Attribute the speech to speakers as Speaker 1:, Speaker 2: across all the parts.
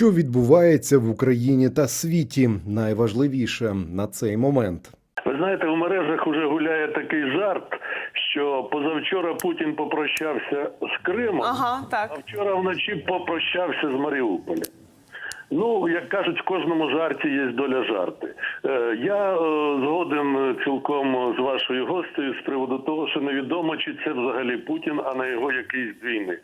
Speaker 1: Що відбувається в Україні та світі? Найважливіше на цей момент.
Speaker 2: Ви знаєте, в мережах вже гуляє такий жарт, що позавчора Путін попрощався з Кримом,
Speaker 3: Ага, так.
Speaker 2: а вчора вночі попрощався з Маріуполем. Ну, як кажуть, в кожному жарті є доля жарти. Е, я е, згоден цілком з вашою гостею з приводу того, що невідомо, чи це взагалі Путін, а не його якийсь двійник.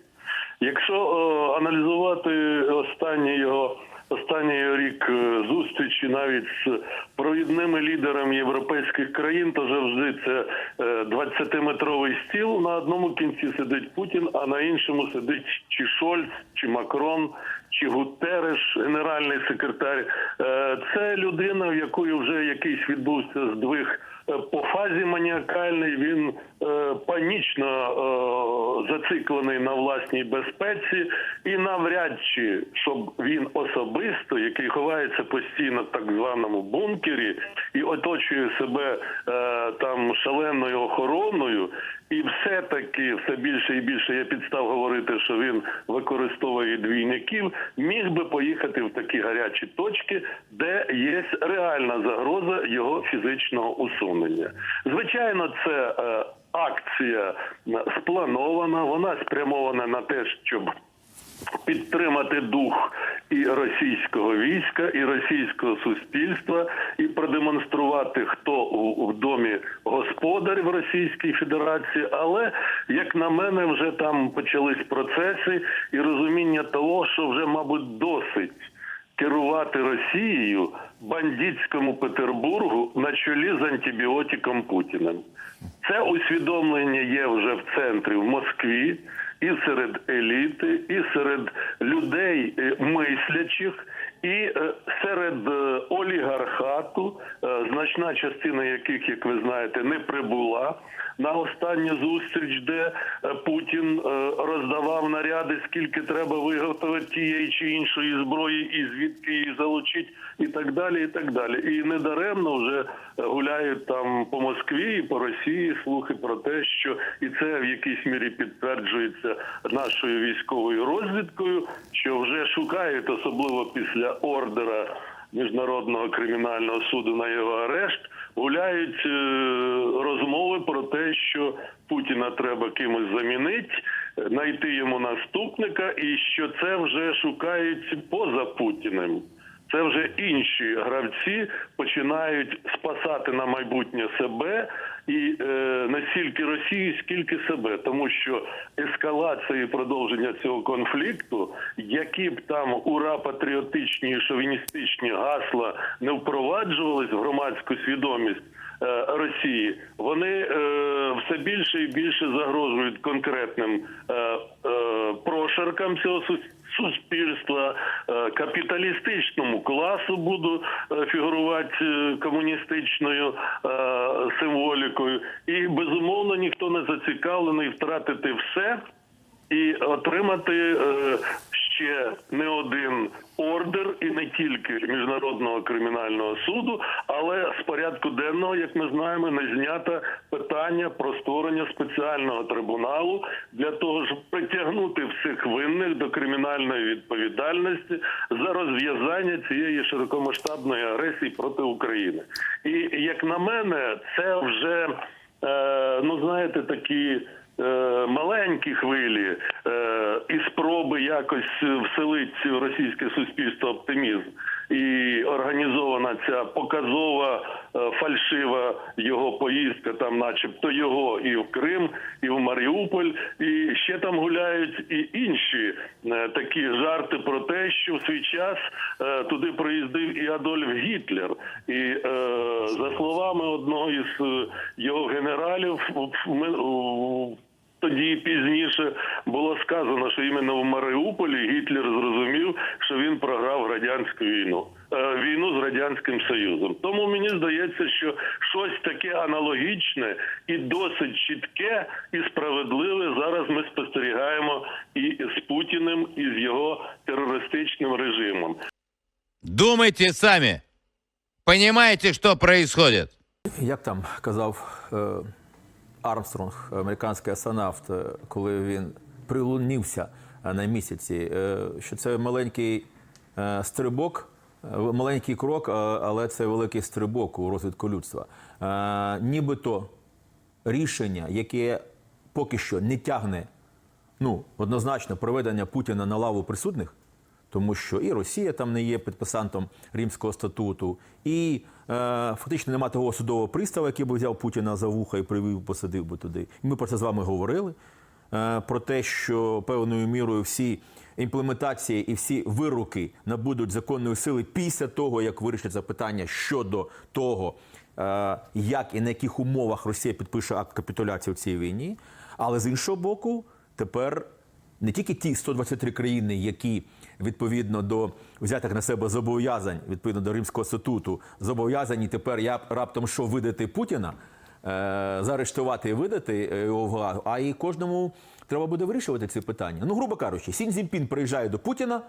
Speaker 2: Якщо е, аналізувати останній його останній рік е, зустрічі навіть з провідними лідерами європейських країн, то завжди це е, 20-метровий стіл. На одному кінці сидить Путін, а на іншому сидить чи Шольц, чи Макрон, чи Гутереш, генеральний секретар. Е, Це людина, в якої вже якийсь відбувся здвиг е, по фазі маніакальний. Він е, панічно е, зациклений на власній безпеці, і навряд чи щоб він особисто, який ховається постійно в так званому бункері і оточує себе е, там шаленою охороною. І все-таки все більше і більше є підстав говорити, що він використовує двійників, міг би поїхати в такі гарячі точки, де є реальна загроза його фізичного усунення. Звичайно, це е, акція спланована, вона спрямована на те, щоб підтримати дух і російського війська, і російського суспільства, і продемонструвати, хто у, в домі господар в Російській Федерації. Але як на мене, вже там почались процеси і розуміння того, що вже, мабуть, досить. Керувати Росією бандитському Петербургу на чолі з антибіотиком Путіним. Це усвідомлення є вже в центрі в Москві, і серед еліти, і серед людей е, мислячих, і е, серед е, олігархату, е, значна частина яких, як ви знаєте, не прибула. На останню зустріч, де Путін роздавав наряди, скільки треба виготовити тієї чи іншої зброї, і звідки її залучити, і так далі. І так далі. І недаремно вже гуляють там по Москві і по Росії слухи про те, що і це в якійсь мірі підтверджується нашою військовою розвідкою, що вже шукають, особливо після ордера. Міжнародного кримінального суду на його арешт гуляють е, розмови про те, що Путіна треба кимось замінити, знайти йому наступника, і що це вже шукають поза Путіним. Це вже інші гравці починають спасати на майбутнє себе і е, не стільки Росії, скільки себе, тому що ескалація і продовження цього конфлікту, які б там ура патріотичні і шовіністичні гасла не впроваджувались в громадську свідомість. е, Росії вони е, все більше і більше загрожують конкретним е, е, прошаркам цього сус- суспільства, е, капіталістичному класу буду е, фігурувати е, комуністичною символікою, і безумовно ніхто не зацікавлений втратити все і отримати ще не один ордер, і не тільки міжнародного кримінального суду, але з порядку денного, як ми знаємо, не знято питання про створення спеціального трибуналу для того, щоб притягнути всіх винних до кримінальної відповідальності за розв'язання цієї широкомасштабної агресії проти України. І як на мене, це вже е, ну знаєте такі е, маленькі хвилі е, і спроби якось вселити в російське суспільство оптимізм. І організована ця показова е, фальшива його поїздка, там, начебто, його і в Крим, і в Маріуполь, і ще там гуляють і інші е, такі жарти про те, що в свій час е, туди приїздив і Адольф Гітлер. І е, за словами одного із е, його генералів, в- тоді пізніше було сказано, що іменно в Маріуполі Гітлер зрозумів, що він програв радянську війну. е, Війну з радянським союзом, тому мені здається, що щось таке аналогічне і досить чітке і справедливе зараз ми спостерігаємо і з Путіним, і з його терористичним режимом.
Speaker 4: Думайте сами. Понимаете, что происходит?
Speaker 5: Як там казав е, Армстронг, американський астронавт, е, коли він прилунився е, на місяці, е, що це маленький стрибок, маленький крок, але це великий стрибок у розвитку людства. Нібито рішення, яке поки що не тягне ну, однозначно проведення Путіна на лаву присутних, тому що і Росія там не є підписантом Римського статуту, і е, фактично немає того судового пристава, який би взяв Путіна за вуха і привів, посадив би туди. І ми про це з вами говорили. Е, про те, що певною мірою всі імплементації і всі вироки набудуть законної сили після того, як вирішиться питання щодо того, е, як і на яких умовах Росія підпише акт капітуляції в цій війні. Але з іншого боку, тепер не тільки ті 123 країни, які відповідно до взятих на себе зобов'язань, відповідно до Римського статуту, зобов'язані тепер я раптом що видати Путіна, е, заарештувати і видати е, його а і кожному треба буде вирішувати ці питання. Ну, грубо кажучи, Сінь Зімпін приїжджає до Путіна.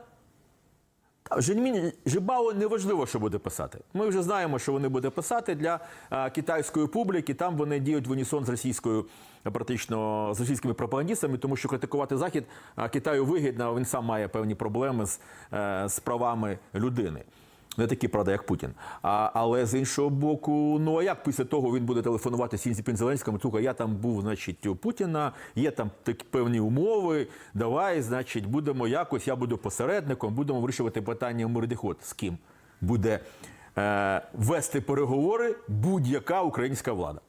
Speaker 5: Та Женьмін Жибао неважливо, що буде писати. Ми вже знаємо, що вони будуть писати для а, китайської публіки. Там вони діють в унісон з російською, практично з російськими пропагандистами, тому що критикувати захід а, Китаю вигідно. Він сам має певні проблеми з, е, з правами людини. Не такі, правда, як Путін. А, але з іншого боку, ну а як після того він буде телефонувати Сінзіпін Зеленському? Слухай, я там був, значить, у Путіна, є там такі певні умови. Давай, значить, будемо якось, я буду посередником, будемо вирішувати питання мирних ход. З ким буде е, вести переговори будь-яка українська влада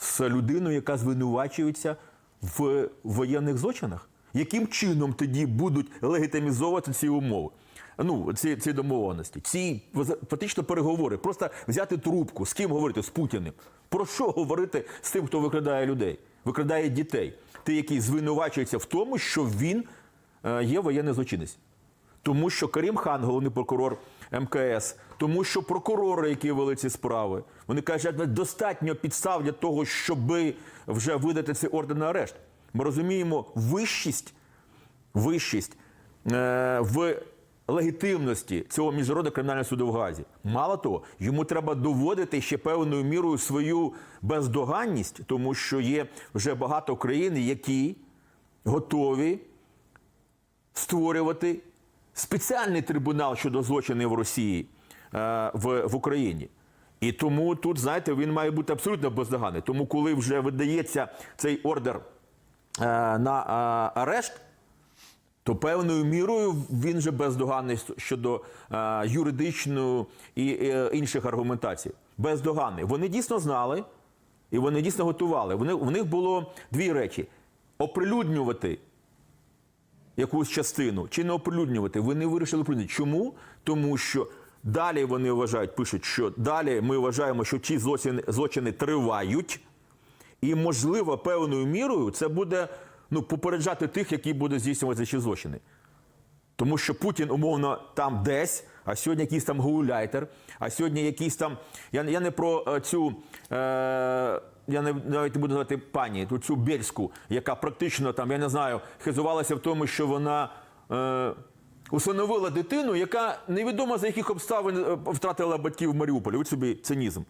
Speaker 5: з людиною, яка звинувачується в воєнних злочинах? Яким чином тоді будуть легітимізовувати ці умови? Ну, ці, ці домовленості, ці фактично переговори, просто взяти трубку, з ким говорити, з Путіним. Про що говорити з тим, хто викрадає людей, викрадає дітей, ти, який звинувачується в тому, що він е, є воєнний злочинець. Тому що Карім Хан, головний прокурор МКС, тому що прокурори, які вели ці справи, вони кажуть, що достатньо підстав для того, щоб вже видати цей ордер на арешт. Ми розуміємо вищість, вищість е, в легітимності цього міжнародного кримінального суду в Газі. Мало того, йому треба доводити ще певною мірою свою бездоганність, тому що є вже багато країн, які готові створювати спеціальний трибунал щодо злочинів в Росії е, в, в Україні. І тому тут, знаєте, він має бути абсолютно бездоганний. Тому, коли вже видається цей ордер е, на е, арешт, то певною мірою він же бездоганний щодо е, юридичної і е, інших аргументацій. Бездоганний. Вони дійсно знали і вони дійсно готували. Вони, в них було дві речі: оприлюднювати якусь частину чи не оприлюднювати. Вони вирішили оприлюднювати. Чому? Тому що далі вони вважають, пишуть, що далі ми вважаємо, що ці злочини, злочини тривають, і, можливо, певною мірою це буде ну, попереджати тих, які будуть здійснювати ці злочини. Тому що Путін, умовно, там десь, а сьогодні якийсь там гауляйтер, а сьогодні якийсь там. Я, я не про е, цю. Е, я не навіть не буду називати пані, ту цю Бельську, яка практично там, я не знаю, хизувалася в тому, що вона е, усиновила дитину, яка невідомо за яких обставин е, втратила батьків в Маріуполі. Ось собі цинізм.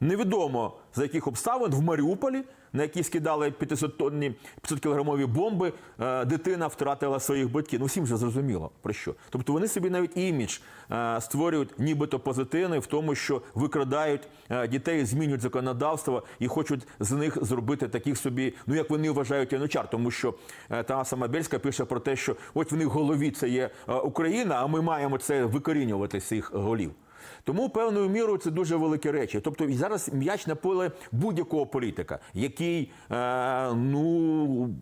Speaker 5: Невідомо за яких обставин в Маріуполі, на які скидали 500 тонні 500 кілограмові бомби, е, дитина втратила своїх батьків. Ну всім вже зрозуміло про що. Тобто вони собі навіть імідж е, створюють нібито позитивний в тому, що викрадають е, дітей, змінюють законодавство і хочуть з них зробити таких собі, ну як вони вважають янучар, тому що та сама Бельська пише про те, що от в них в голові це є Україна, а ми маємо це викорінювати з цих голів. Тому певною мірою це дуже великі речі. Тобто і зараз м'яч на поле будь-якого політика, який е, ну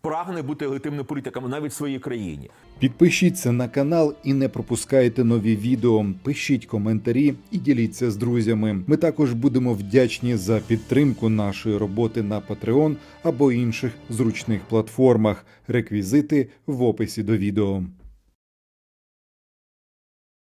Speaker 5: прагне бути легітимним політиком навіть в своїй країні.
Speaker 1: Підпишіться на канал і не пропускайте нові відео. Пишіть коментарі і діліться з друзями. Ми також будемо вдячні за підтримку нашої роботи на Patreon або інших зручних платформах. Реквізити в описі до відео.